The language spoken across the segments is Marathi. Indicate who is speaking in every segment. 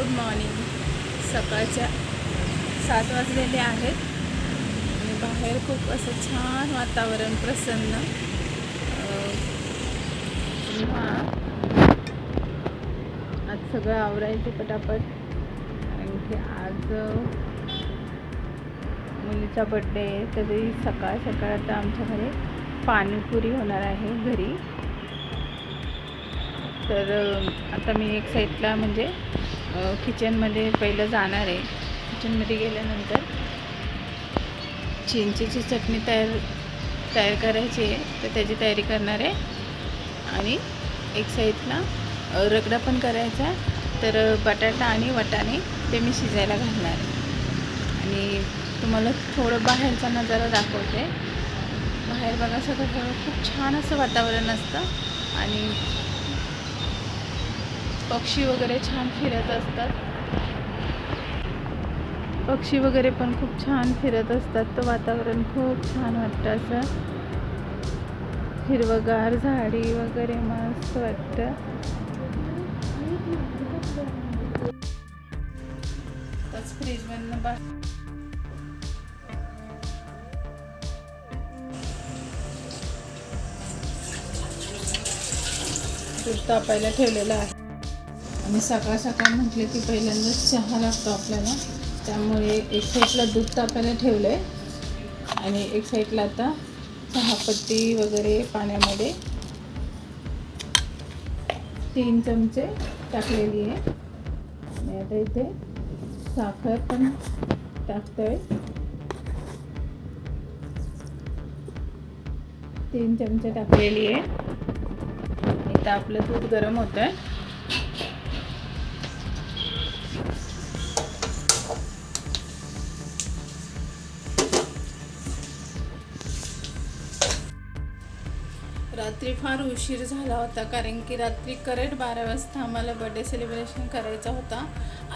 Speaker 1: Good morning. सकाळच्या सात वाजलेले आहेत. आणि बाहेर खूप असं छान वातावरण प्रसन्न. आज सगळं आवरायचं पटापट. कारण की आज मुलीचा बड्डे आहे तरी सकाळ सकाळ आता आमच्या घरी पाणीपुरी होणार आहे घरी. तर आता मी एक साईडला म्हणजे किचनमध्ये पहिलं जाणार आहे. किचनमध्ये गेल्यानंतर चिंचेची चटणी तयार तयार करायची आहे. तर त्याची तयारी करणार आहे. आणि एक साईडला रगडा पण करायचा आहे. तर बटाटा आणि वटाणे ते मी शिजायला घालणार आहे. आणि तुम्हाला थोडं बाहेरचा नजारा दाखवते. बाहेर बघा सगळं थोडं खूप छान असं वातावरण असतं. आणि पक्षी वगैरे छान फिरत असतात. पक्षी वगैरे पण खूप छान फिरत असतात. तर वातावरण खूप छान वाटतं असं. हिरवगार झाडी वगैरे मस्त वाटतं. फ्रीजमधनं बा दूध तापायला ठेवलेलं आहे. आणि सकाळ सकाळ म्हटलं की पहिल्यांदाच चहा लागतो आपल्याला. त्यामुळे एक साईडला दूध तापायला ठेवलं आहे आणि एक साईडला आता चहापत्ती वगैरे पाण्यामध्ये तीन चमचे टाकलेली आहे. आणि आता इथे साखर पण टाकतोय. तीन चमचे टाकलेली आहे. इथं आपलं दूध गरम होतं आहे रात्री फार उशीर झाला होता कारण की रात्री करेक्ट बारा वाजता आम्हाला बड्डे सेलिब्रेशन करायचा होता.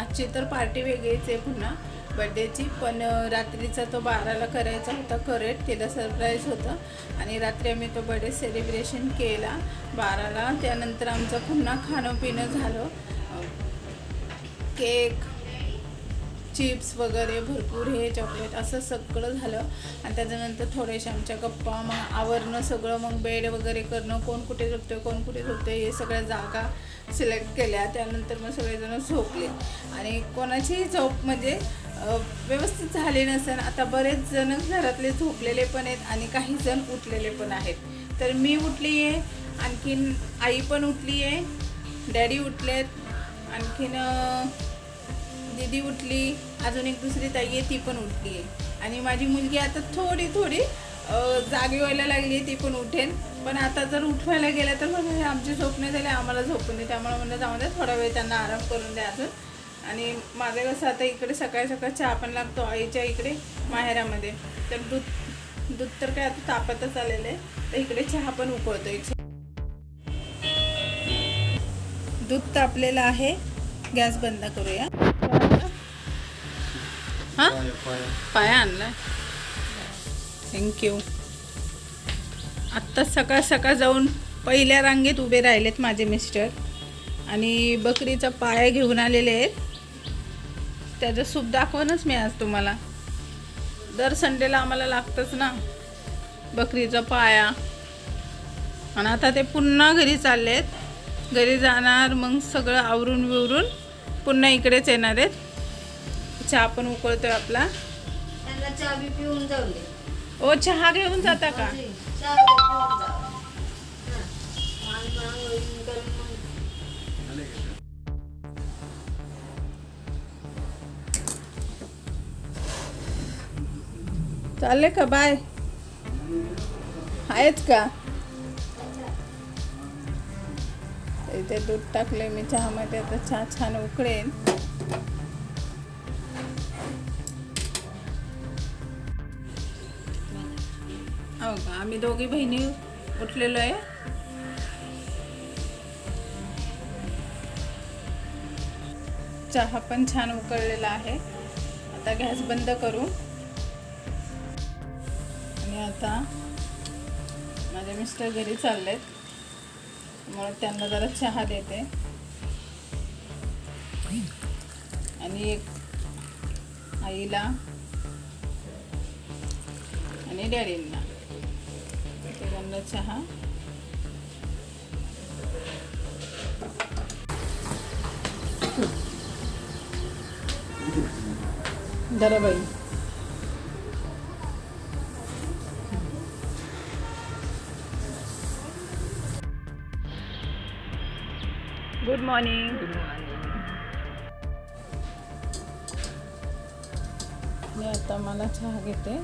Speaker 1: आजची तर पार्टी वेगळीच आहे पुन्हा. बड्डेची पण रात्रीचा तो बाराला करायचा होता करेक्ट तिला सरप्राईज होतं. आणि रात्री आम्ही तो बड्डे सेलिब्रेशन केला. बाराला त्यानंतर आमचं पुन्हा खाणं पिणं झालं केक चिप्स वगैरे भरपूर हे चॉकलेट असं सगळं झालं. आणि त्याच्यानंतर थोडेसे आमच्या गप्पा मग आवरणं सगळं मग बेड वगैरे करणं कोण कुठे झोपतोय कोण कुठे झोपतोय हे सगळ्या जागा सिलेक्ट केल्या. त्यानंतर मग सगळेजण झोपले. आणि कोणाचीही झोप म्हणजे व्यवस्थित झाली नसेल आता बरेच जण घरातले झोपलेले पण आहेत आणि काही जण उठलेले पण आहेत. तर मी उठली आहे आणखीन आई पण उठली आहे डॅडी उठलेत आणखीन दिदी उठली अजून एक दुसरी ताई आहे ती पण उठली आहे. आणि माझी मुलगी आता थोडी थोडी जागी व्हायला लागली आहे ती पण उठेन. पण आता जर उठवायला गेलं तर म्हणजे आमची झोप नाही झाली आम्हाला झोपून दे त्यामुळे म्हणलं जाऊ द्या थोडा वेळ त्यांना आराम करून द्या अजून. आणि माझं कसं आता इकडे सकाळी सकाळ चहा पण लागतो आईच्या इकडे माहेरामध्ये. तर दूध दूध तर काय आता तापतच आलेलं आहे तर इकडे चहा पण उकळतो एक दूध तापलेलं आहे गॅस बंद करूया. हा पाया आणलाय. थँक्यू आत्ता सकाळ सकाळ जाऊन पहिल्या रांगेत उभे राहिलेत माझे मिस्टर आणि बकरीचा पाया घेऊन आलेले आहेत. त्याचं सूप दाखवणच मी आज तुम्हाला. दर संडेला आम्हाला लागतंच ना बकरीचा पाया. आणि आता ते पुन्हा घरी चाललेत. घरी जाणार मग सगळं आवरून बिवरून पुन्हा इकडेच येणार आहेत. चहा पण उकळतोय आपला.
Speaker 2: त्यांना चहा बी पिऊन जाऊ दे.
Speaker 1: ओ चहा घेऊन जाता का?
Speaker 2: चहा बी पिऊन जा. हं. आणि मग आंघोळी करून मग.
Speaker 1: चालले का? बाय. आहेत का? इथे दूध टाकले मी चहामध्ये आता चहा छान उकळेन आम्ही दोघी बहिणी उठलेलो आहे. चहा पण छान उकळलेला आहे. आता गॅस बंद करू. आणि आता माझे मिस्टर घरी चाललेत. मग त्यांना जरा चहा देते. आणि एक आईला आणि डॅडींना. चहा दराबाई गुड मॉर्निंग मी आता मला चहा घेते.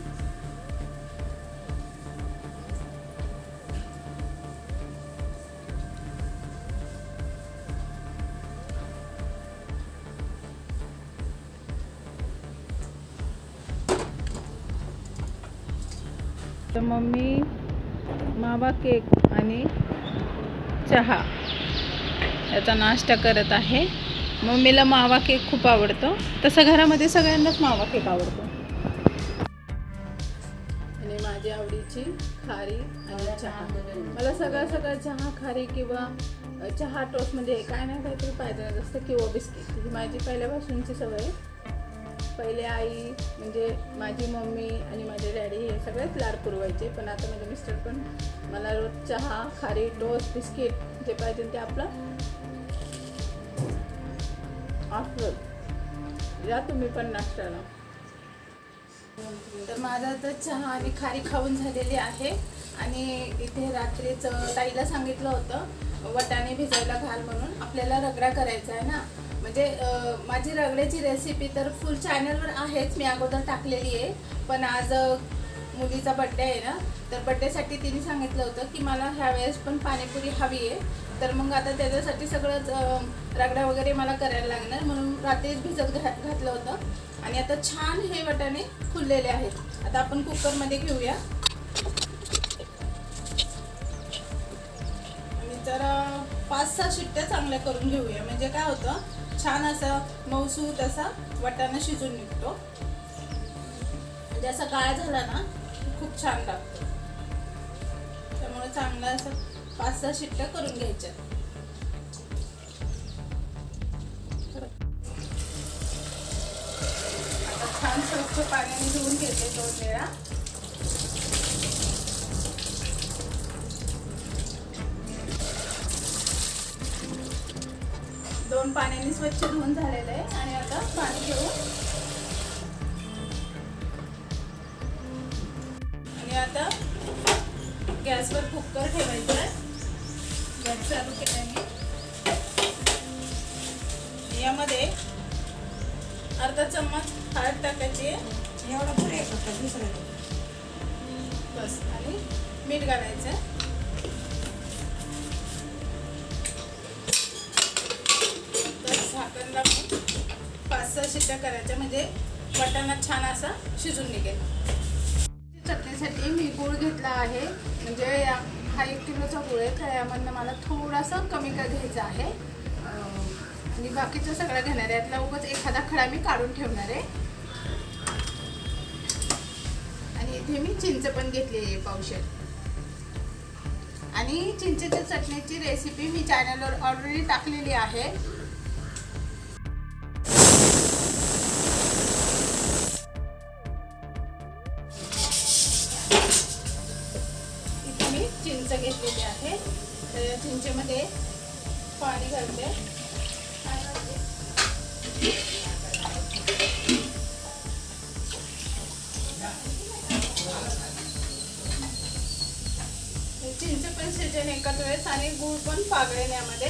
Speaker 1: तर मी मावा केक आणि चहा याचा नाश्ता करत आहे. मम्मीला मावा केक खूप आवडतो. तसं घरामध्ये सगळ्यांनाच मावा केक आवडतो. आणि माझी आवडीची खारी आणि चहा. मला सगळं सगळं चहा खारी किंवा चहा चहा म्हणजे काय नाही काहीतरी पाहिजे जसं किंवा बिस्किट. ही माझी पहिल्यापासूनची सवय आहे. पहिले आई म्हणजे माझी मम्मी आणि माझे डॅडी हे सगळेच लाड पुरवायचे. पण आता माझे मिस्टर पण मला रोज चहा खारी टोस्ट बिस्किट जे पाहिजे ते आपलं ऑफर या तुम्ही पण नाश्त्याला. तर माझा तर चहा आणि खारी खाऊन झालेली आहे. आणि इथे रात्रीच ताईला सांगितलं होतं वटाणे भिजायला घाल म्हणून. आपल्याला रगडा करायचा आहे ना. म्हणजे माझी रगड्याची रेसिपी तर फुल चॅनलवर आहेच. मी अगोदर टाकलेली आहे. पण आज मुलीचा बड्डे आहे ना तर बड्डेसाठी तिने सांगितलं होतं की मला ह्या वेळेस पण पाणीपुरी हवी आहे. तर मग आता त्याच्यासाठी सगळंच रगडा वगैरे मला करायला लागणार. म्हणून रात्रीच भिजत घा घातलं होतं. आणि आता छान हे वटाणे फुललेले आहेत. आता आपण कुकरमध्ये घेऊया. आणि जरा पाच सहा शिट्ट्या चांगल्या करून घेऊया. म्हणजे काय होतं छान असा मऊसूत असा वाटाणा शिजून निघतो. म्हणजे असा गाळ झाला ना खूप छान लागतो. त्यामुळे चांगला असं पाच सहा शिट्ट्या करून घ्यायच्या. आता छान स्वच्छ पाण्याने धुवून घेते दोन वेळा. दोन पाण्याने स्वच्छ धुवून झालेलं आहे. आणि आता पाणी घेऊन आणि आता गॅसवर कुकर ठेवायचा आहे. गॅस चालू केल्याने. यामध्ये अर्धा चम्मच हळद टाकायची आहे.
Speaker 2: एवढा पुरे दुसरं.
Speaker 1: बस. आणि मीठ घालायचं शिट्ट्या करायच्या म्हणजे वाटाणा छान असा शिजून निघेल. चटणीसाठी मी गूळ घेतला आहे. म्हणजे हा एक किलोचा गूळ आहे तर यामधनं मला थोडासा कमी का घ्यायचा आहे. आणि बाकीचं सगळं घेणार आहे. यातला उगाच एखादा खडा मी काढून ठेवणार आहे. आणि इथे मी चिंच पण घेतली आहे पावशेर. आणि चिंचेच्या चटणीची रेसिपी मी चॅनलवर ऑलरेडी टाकलेली आहे. चिंच घेतलेली आहे तर या चिंचेमध्ये पाणी घालते. चिंच पण शिजन एकाच वेळेस आणि गूळ पण पागळेल यामध्ये.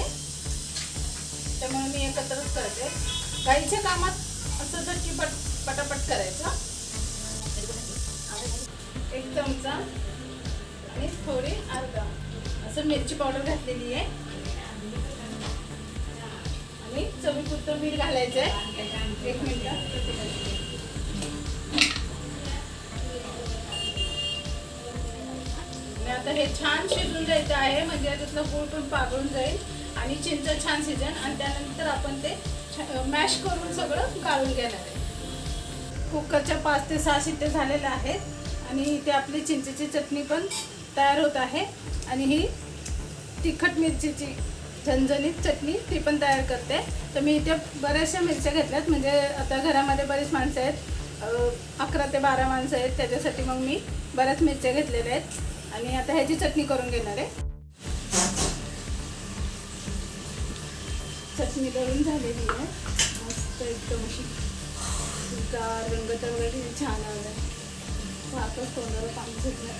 Speaker 1: त्यामुळे मी एकत्रच करते. गाईच्या कामात असं जर की पट पटापट करायचं. एक चमचा. आणि थोडी अर्धा. असं मिरची पावडर घातलेली आहे. आणि चवीपुरतं मीठ घालायचं आहे एक मिनिट आणि आता हे छान शिजून जायचं आहे. म्हणजे त्यातलं गूळ पण पागळून जाईल. आणि चिंच छान शिजन आणि त्यानंतर आपण ते मॅश करून सगळं गाळून घेणार आहे. कुकरच्या पाच ते सहा शिट्टे झालेल्या आहेत. आणि इथे आपली चिंचेची चटणी पण तयार होत आहे. आणि ही तिखट मिरचीची झणझणीत चटणी ती पण तयार करते. तर मी इथे बऱ्याचशा मिरच्या घेतल्यात. म्हणजे आता घरामध्ये बरीच माणसं आहेत. अकरा ते बारा माणसं आहेत. त्याच्यासाठी मग मी बऱ्याच मिरच्या घेतलेल्या आहेत. आणि आता ह्याची चटणी करून घेणार आहे. चटणी करून झालेली आहे. मस्त एकदम अशी रंग तर वगैरे किती छान आलं पाहतच तोंडाला पाणी सुटलं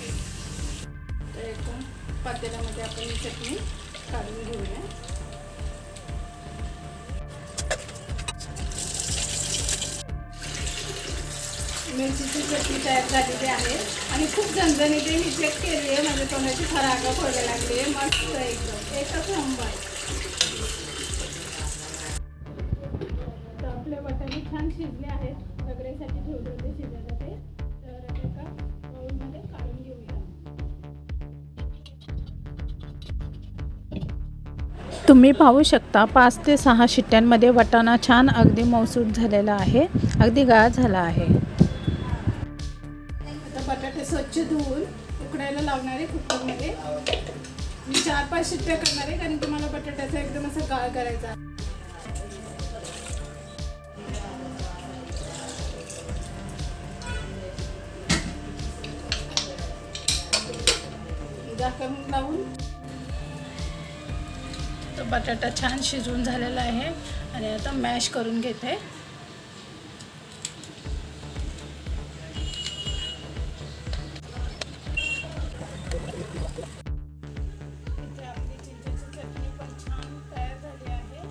Speaker 1: आता एका पातेल्यामध्ये आपण ही चटणी काढून घेऊया. मिरचीची चटणी तयार झालेली आहे. आणि खूप झणझणीत ही चेक केली आहे. माझ्या तोंडाची फरागा फोडायला लागली आहे. मस्त एकदम. एकच नंबर. तर आपले वाटाणे छान शिजले आहेत. रगड्यासाठी ठेवले होते शिजायला ते
Speaker 3: तुम्ही पाहू शकता पाच ते सहा शिट्ट्यांमध्ये वटाणा छान अगदी मौसूद झालेला आहे अगदी गाळ झाला आहे
Speaker 1: आता बटाटे स्वच्छ धुवून उकडायला लावणार आहे कुकरमध्ये मी चार पाच शिट्ट्या करणार आहे कारण तुम्हाला बटाट्याचा एकदम असा गाळ करायचा आहे. लावून
Speaker 3: तो बटाटा छान शिजवून झालेला आहे. आणि आता मॅश करून घेते.
Speaker 1: पण छान तयार झाली आहे.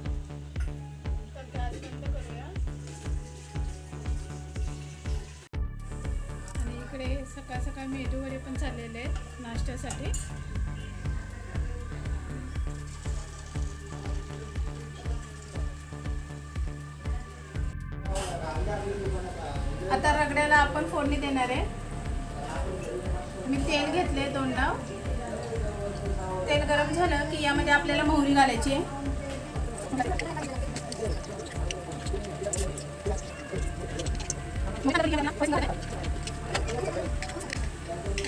Speaker 1: आणि इकडे सकाळ सकाळ मेदू पण चाललेले आहेत नाश्त्यासाठी. याला आपण फोडणी देणार आहे. मी तेल घेतले दोन डाव तेल गरम झालं की यामध्ये आपल्याला मोहरी घालायची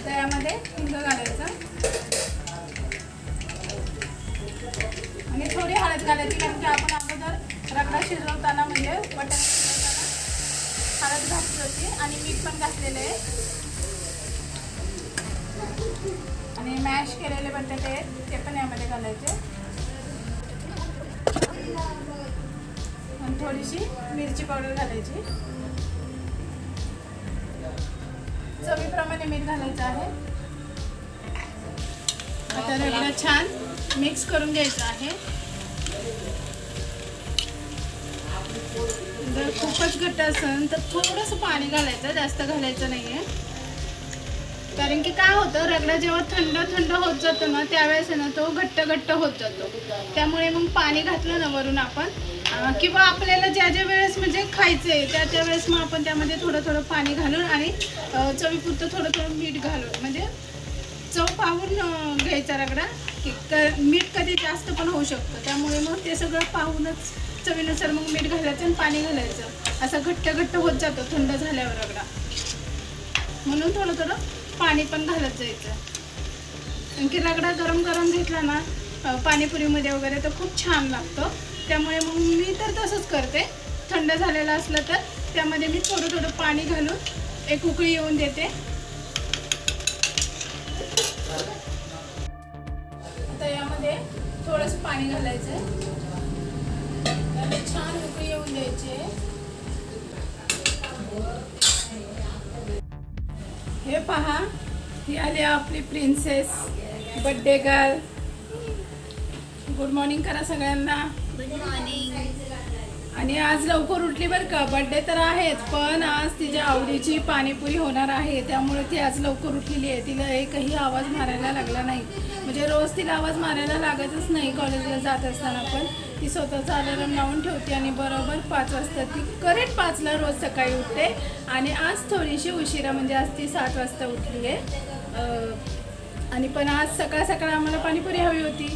Speaker 1: त्यामध्ये यामध्ये हिंग घालायचं. आणि थोडी हळद घालायची कारण की आपण अगोदर रगडा शिजवताना म्हणजे बटाटा हळद घातली होती आणि मीठ पण घातलेलं आहे. आणि मॅश केलेले बटाटे आहेत ते पण यामध्ये घालायचे. आणि थोडीशी मिरची पावडर घालायची. चवीप्रमाणे मीठ घालायचं आहे. आता रगडा छान मिक्स करून घ्यायचं आहे. जर खूपच घट्ट असेल तर थोडंसं पाणी घालायचं जास्त घालायचं नाही आहे कारण की काय होतं रगडा जेव्हा थंड थंड होत जातो ना त्यावेळेस आहे ना तो घट्ट घट्ट होत जातो. त्यामुळे मग पाणी घातलं ना वरून आपण किंवा आपल्याला ज्या ज्या वेळेस म्हणजे खायचं आहे त्या त्या वेळेस मग आपण त्यामध्ये थोडं थोडं पाणी घालून आणि चवीपुरतं थोडं थोडं मीठ घालून म्हणजे चव पाहून घ्यायचा रगडा. की क मीठ कधी जास्त पण होऊ शकतं. त्यामुळे मग ते सगळं पाहूनच चवीनुसार मग मीठ घालायचं आणि पाणी घालायचं. असं घट्ट घट्ट होत जातो थंड झाल्यावर रगडा. म्हणून थोडं थोडं पाणी पण घालत जायचं. कारण की रगडा गरम गरम घेतला ना पाणीपुरीमध्ये वगैरे तर खूप छान लागतो. त्यामुळे मग मी तर तसंच करते. थंड झालेलं असलं तर त्यामध्ये मी थोडं थोडं पाणी घालून एक उकळी येऊन देते. आता यामध्ये थोडंसं पाणी घालायचं छान उकळी येऊन द्यायची. हे पहा ही आली आपली princess birthday girl good morning करा सगळ्यांना.
Speaker 2: गुड मॉर्निंग
Speaker 1: आणि आज लवकर उठली बरं का. बड्डे तर आहेच पण आज तिच्या आवडीची पाणीपुरी होणार आहे. त्यामुळे ती आज लवकर उठलेली आहे. तिला एकही आवाज मारायला लागला नाही. म्हणजे रोज तिला आवाज मारायला लागतच नाही. कॉलेजला जात असताना पण. ती स्वतःचा अलार्म लावून ठेवते आणि बरोबर पाच वाजता ती करेक्ट पाचला रोज सकाळी उठते. आणि आज थोडीशी उशिरा म्हणजे आज ती सात वाजता उठली आहे. आणि पण आज सकाळ सकाळ आम्हाला पाणीपुरी हवी होती.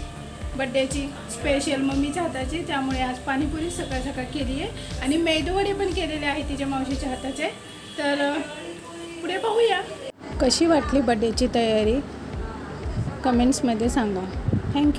Speaker 1: बड्डेची स्पेशल मम्मीच्या हाताची त्यामुळे आज पाणीपुरी सकाळ सकाळ केली आहे. आणि मेदूवडे पण केलेले आहे तिच्या मावशीच्या हाताचे. तर पुढे पाहूया.
Speaker 3: कशी वाटली बड्डेची तयारी? कमेंट्समध्ये सांगा. थँक्यू